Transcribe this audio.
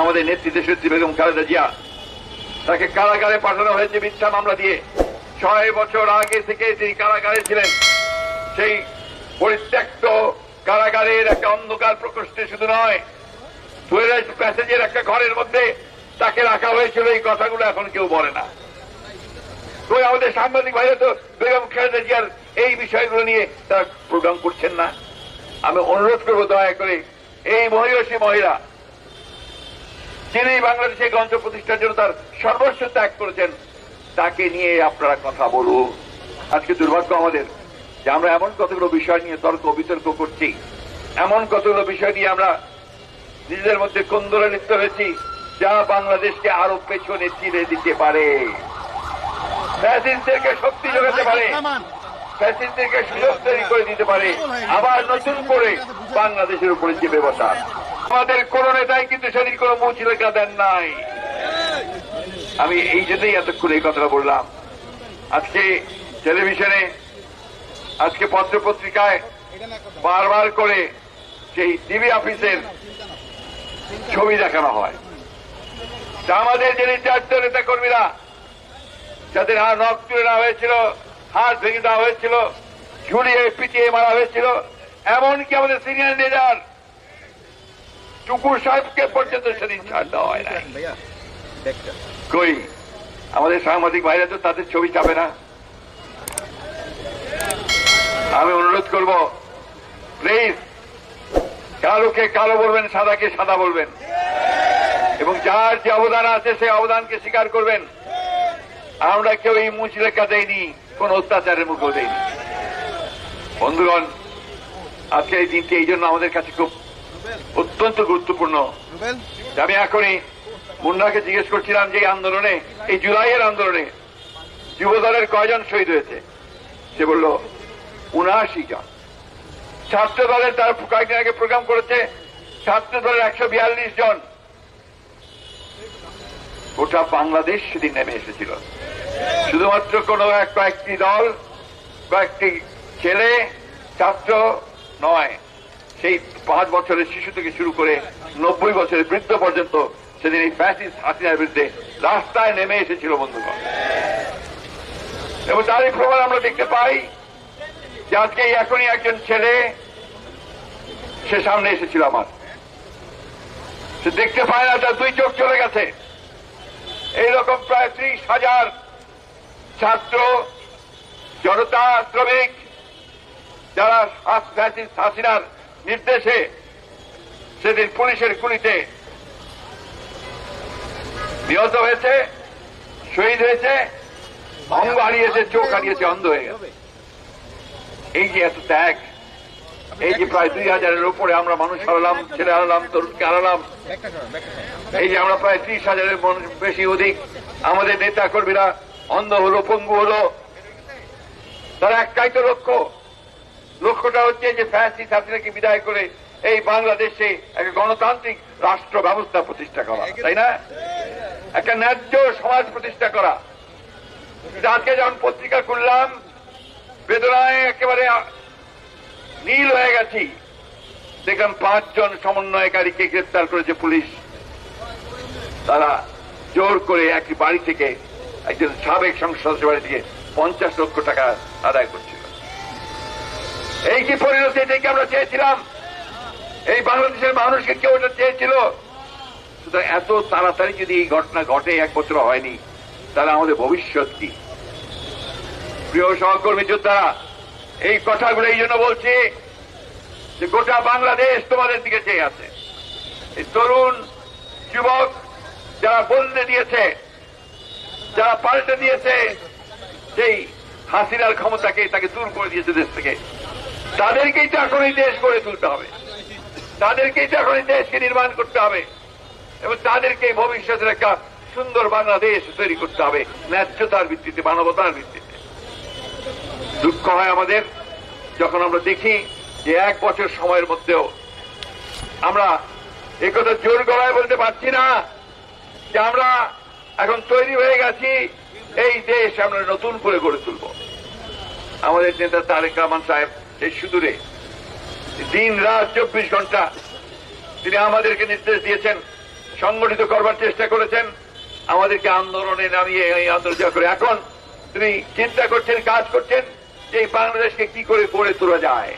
আমাদের নেতৃত্বে সত্যি বেগম খালেদা জিয়া, তাকে কারাগারে পাঠানো হয়েছে মিথ্যা মামলা দিয়ে। ছয় বছর আগে থেকে তিনি কারাগারে ছিলেন। সেই পরিত্যক্ত কারাগারের একটা অন্ধকার প্রকোষ্ঠে শুধু নয় টয়লেট প্যাসেজের একটা ঘরের মধ্যে তাকে রাখা হয়েছিল। এই কথাগুলো এখন কেউ বলে না। তো আমাদের সাংবাদিক ভাইরা তো বেগম খালেদা জিয়ার এই বিষয়গুলো নিয়ে তারা প্রোগ্রাম করছেন না। আমি অনুরোধ করব দয়া করে এই মহিষী মহিলা যিনি বাংলাদেশে গঞ্জ প্রতিষ্ঠার জন্য তার সর্বস্ব ত্যাগ করেছেন। তাকে নিয়ে আপনারা কথা বলুন। আজকে দুর্ভাগ্য আমাদের যে আমরা এমন কতগুলো বিষয় নিয়ে তর্ক, বিতর্ক করছি। এমন কতগুলো বিষয় নিয়ে আমরা নিজেদের মধ্যে কন্দরে লিপ্ত হয়েছি, যা বাংলাদেশকে আরও পেছনে চিরে দিতে পারে। শক্তি যোগাতে পারে। ফ্যাসিস্টদেরকে সুযোগ তৈরি করে দিতে পারে। আবার নতুন করে বাংলাদেশের উপরে চেপে বসা। আমাদের কোন নেতাই কিন্তু সেদিন কোন মুচিলেখা দেন নাই। আমি এই জন্যই এতক্ষণ এই কথাটা বললাম। আজকে টেলিভিশনে, আজকে পত্র পত্রিকায় বারবার করে সেই ডিবি অফিসের ছবি দেখানো হয়। আমাদের যে চারটে নেতা কর্মীরা যাদের হাত নখ তুলে নেওয়া হয়েছিল, হাত ভেঙে দেওয়া হয়েছিল, ঝুলিয়ে, পিটিয়ে মারা হয়েছিল, এমনকি আমাদের সিনিয়র লিডার টুকুর সাহেবকে পর্যন্ত সেদিন ছাড় দেওয়া হয় না কই? আমাদের সাংবাদিক ভাইরা তো তাদের ছবি চাবে না। আমি অনুরোধ করব প্লিজ কালোকে কালো বলবেন সাদাকে সাদা বলবেন। এবং যার যে অবদান আছে সেই অবদানকে স্বীকার করবেন। আমরা কেউ এই মুচলেখা দেয়নি কোন অত্যাচারের মুখেও দেয়নি বন্ধুগণ আজকে এই দিনটি এই জন্য আমাদের কাছে খুব অত্যন্ত গুরুত্বপূর্ণ। আমি এখনই মুন্নাকে জিজ্ঞেস করছিলাম যে আন্দোলনে এই জুলাইয়ের আন্দোলনে যুবদলের কয়জন শহীদ হয়েছে? সে বলল উনআশি জন। ছাত্র দলের তার কয়েকদিন আগে প্রোগ্রাম করেছে ছাত্র দলের একশো বিয়াল্লিশ জন। গোটা বাংলাদেশ সেদিন নেমে এসেছিল। শুধুমাত্র কোন এক কয়েকটি দল কয়েকটি ছেলে ছাত্র নয়। সেই পাঁচ বছরের শিশু থেকে শুরু করে নব্বই বছরের বৃদ্ধ পর্যন্ত সেদিন এই ফ্যাসিস হাসিনার বিরুদ্ধে রাস্তায় নেমে এসেছিল বন্ধুগণ। এবং তারই প্রমাণ আমরা দেখতে পাই যে আজকে এখনই একজন ছেলে, সে সামনে এসেছিল আমার। সে দেখতে পায় না, তার দুই চোখ চলে গেছে। এইরকম প্রায় ত্রিশ হাজার ছাত্র, জনতা, শ্রমিক, যারা হাসিনার নির্দেশে সেদিন পুলিশের গুলিতে নিহত হয়েছে, শহীদ হয়েছে, অঙ্গ হারিয়েছে, চোখ হারিয়েছে, অন্ধ হয়ে গেছে। এই যে এত ত্যাগ, এই যে প্রায় দুই হাজারের উপরে আমরা মানুষ হারালাম, ছেলে হারালাম, তরুণকে হারালাম, এই যে আমরা প্রায় ত্রিশ হাজারের বেশি অধিক, আমাদের নেতা কর্মীরা অন্ধ হলো, পঙ্গু হলো, তারা একটাই তো লক্ষ্য লক্ষ্যটা হচ্ছে যে ফ্যাসি ছাত্রীকে বিদায় করে এই বাংলাদেশে একটা গণতান্ত্রিক রাষ্ট্র ব্যবস্থা প্রতিষ্ঠা করা, তাই না? একটা ন্যায্য সমাজ প্রতিষ্ঠা করা। আজকে যখন পত্রিকা খুললাম, বেদনায় একেবারে নীল হয়ে গেছি। দেখলাম পাঁচজন সমন্বয়কারীকে গ্রেপ্তার করেছে পুলিশ। তারা জোর করে একটি বাড়ি থেকে একজন সাবেক সংসদ বাড়ি থেকে পঞ্চাশ লক্ষ টাকা আদায় করছিল এই কি পরিণতি এটাকে আমরা চেয়েছিলাম? এই বাংলাদেশের মানুষকে কেউ এটা চেয়েছিল? সুতরাং এত তাড়াতাড়ি যদি এই ঘটনা ঘটে, এক বছর হয়নি, তাহলে আমাদের ভবিষ্যৎ কি? প্রিয় সহকর্মী যোদ্ধারা, এই কথাগুলো এই জন্য বলছি যে গোটা বাংলাদেশ তোমাদের দিকে চেয়ে আছে। এই তরুণ যুবক যারা বলতে দিয়েছে, যারা পাল্টে দিয়েছে, সেই হাসিনার ক্ষমতাকে তাকে দূর করে দিয়েছে দেশ থেকে। তাদেরকেই তো এখন এই দেশ গড়ে তুলতে হবে। তাদেরকেই তো এখন এই দেশকে নির্মাণ করতে হবে। এবং তাদেরকে ভবিষ্যতের একটা সুন্দর বাংলাদেশ তৈরি করতে হবে, ন্যায্যতার ভিত্তিতে, মানবতার ভিত্তিতে। দুঃখ হয় আমাদের যখন আমরা দেখি যে এক বছর সময়ের মধ্যেও আমরা একথা জোর গলায় বলতে পারছি না যে আমরা এখন তৈরি হয়ে গেছি, এই দেশ আমরা নতুন করে গড়ে তুলব। আমাদের নেতা তারেক রহমান সাহেব এই সুদূরে। দিন রাত চব্বিশ ঘণ্টা তিনি আমাদেরকে নির্দেশ দিয়েছেন, সংগঠিত করবার চেষ্টা করেছেন, আমাদেরকে আন্দোলনে নামিয়ে এই আন্দোলন করে। এখন তিনি চিন্তা করছেন, কাজ করছেন যে এই বাংলাদেশকে কি করে গড়ে তোলা যায়।